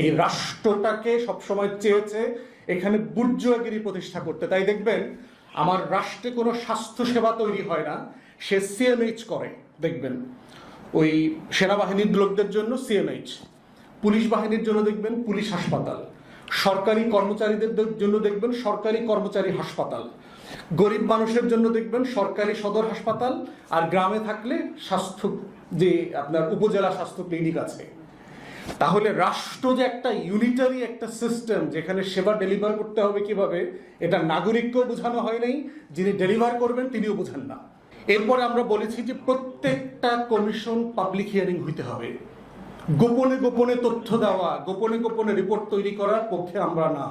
এই রাষ্ট্রটাকে সবসময় চেয়েছে এখানে বুর্জুয়াগিরি প্রতিষ্ঠা করতে। তাই দেখবেন, আমার রাষ্ট্রে কোনো স্বাস্থ্য সেবা তৈরি হয় না, সে সিএমএইচ করে, দেখবেন। ওই সেনাবাহিনীর লোকদের জন্য সিএমএইচ পুলিশ বাহিনীর জন্য দেখবেন পুলিশ হাসপাতাল, সরকারি কর্মচারীদের জন্য দেখবেন সরকারি কর্মচারী হাসপাতাল, গরিব মানুষের জন্য দেখবেন সরকারি সদর হাসপাতাল, আর গ্রামে থাকলে স্বাস্থ্য যে আপনার উপজেলা স্বাস্থ্য ক্লিনিক আছে। তাহলে রাষ্ট্র যে একটা ইউনিটারি একটা সিস্টেম যেখানে সেবা ডেলিভার করতে হবে কীভাবে, এটা নাগরিককেও বোঝানো হয় নাই যিনি ডেলিভার করবেন তিনিও বোঝেন না। এরপরে আমরা বলেছি যে প্রত্যেকটা কমিশন পাবলিক হিয়ারিং হইতে হবে। গোপনে গোপনে তথ্য দেওয়া, গোপনে গোপনে রিপোর্ট তৈরি করার পক্ষে আমরা না।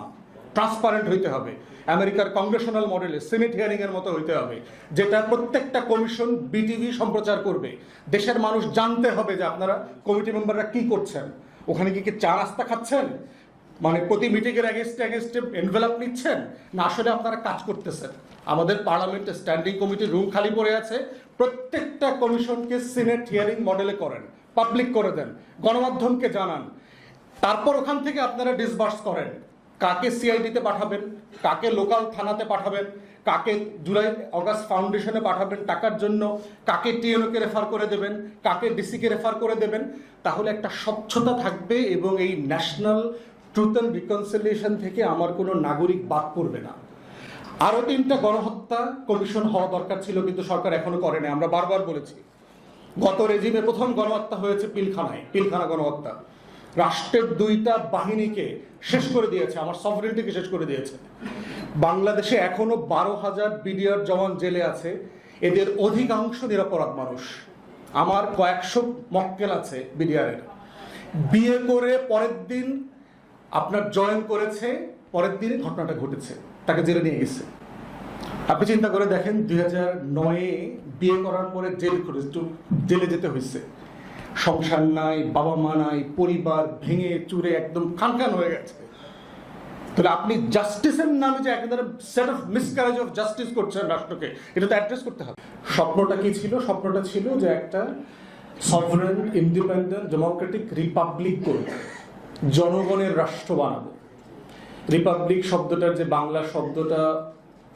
ট্রান্সপারেন্ট হইতে হবে। আমেরিকার কংগ্রেশনাল মডেলে সেনেট হিয়ারিং এর মতো হইতে হবে, যেটা প্রত্যেকটা কমিশন বিটিভি সম্প্রচার করবে। দেশের মানুষ জানতে হবে যে আপনারা কমিটি মেম্বাররা কি করছেন। ওখানে কি চা রাস্তা খাচ্ছেন? মানে প্রতি মিটিংয়ের অ্যাগেস্টে অ্যাগেস্টে এনভেলপ নিচ্ছেন? না আসলে আপনারা কাজ করতেছেন? আমাদের পার্লামেন্টে স্ট্যান্ডিং কমিটির রুম খালি পড়ে আছে। প্রত্যেকটা কমিশনকে সিনেট হিয়ারিং মডেলে করেন। পাবলিক করে দেন। গণমাধ্যমকে জানান। তারপর ওখান থেকে আপনারা ডিসবার্স করেন। কাকে সিআইডিতে পাঠাবেন, কাকে লোকাল থানাতে পাঠাবেন, কাকে জুলাই অগাস্ট ফাউন্ডেশনে পাঠাবেন টাকার জন্য, কাকে টিএনওকে রেফার করে দেবেন, কাকে ডিসিকে রেফার করে দেবেন, তাহলে একটা স্বচ্ছতা থাকবে এবং এই ন্যাশনাল ট্রুথ অ্যান্ড রিকনসিলিয়েশন থেকে আমার কোনো নাগরিক বাদ পড়বে না। আরও তিনটা গণহত্যা কমিশন হওয়া দরকার ছিল কিন্তু সরকার এখনও করেনি, আমরা বারবার বলেছি। গত রেজিমে প্রথম গণহত্যা হয়েছে পিলখানায়, পিলখানা গণহত্যা। রাষ্ট্রের দুইটা বাহিনীকে শেষ করে দিয়েছে, আমার সফরেন্টিকে শেষ করে দিয়েছে। বাংলাদেশে এখনও বারো হাজার বিডিআর জওয়ান জেলে আছে, এদের অধিকাংশ নিরাপরাধ মানুষ। আমার কয়েকশো মক্কেল আছে বিডিআরের। বিয়ে করে পরের দিন আপনার জয়েন করেছে, পরের দিনে ঘটনাটা ঘটেছে, তাকে জেলে নিয়ে গেছে। আপনি চিন্তা করে দেখেন, দুই হাজার নয়ে বিয়ে করার পরে জেল করে জেলে যেতে হয়েছে। সংসার নাই, বাবা মা নাই, পরিবার ভেঙে চুরে একদম খানখান হয়ে গেছে। তাহলে আপনি জাস্টিসের নামে যে একেবারে set of miscarriage of justice করছেন রাষ্ট্রকে, এটা তো অ্যাড্রেস করতে হবে। স্বপ্নটা কি ছিল? স্বপ্নটা ছিল যে একটা সভরেন ইন্ডিপেন্ডেন্ট ডেমোক্রেটিক রিপাবলিক করবে জনগণের রাষ্ট্র বানাবো। রিপাবলিক শব্দটার যে বাংলা শব্দটা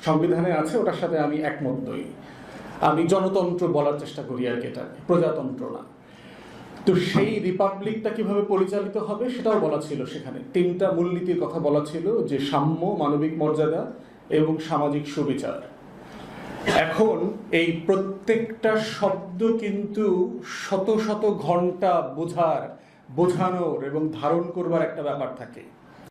সংবিধানে আছে, ওটার সাথে আমি একমত নই। আমি জনতন্ত্র বলার চেষ্টা করি আর কি এটা প্রজাতন্ত্র না। তো সেই রিপাবলিকটা কীভাবে পরিচালিত হবে সেটাও বলা ছিল সেখানে। তিনটা মূলনীতির কথা বলা ছিল যে সাম্য, মানবিক মর্যাদা এবং সামাজিক সুবিচার। এখন এই প্রত্যেকটা শব্দ কিন্তু শত শত ঘণ্টা বোঝার, বোঝানোর এবং ধারণ করবার একটা ব্যাপার থাকে।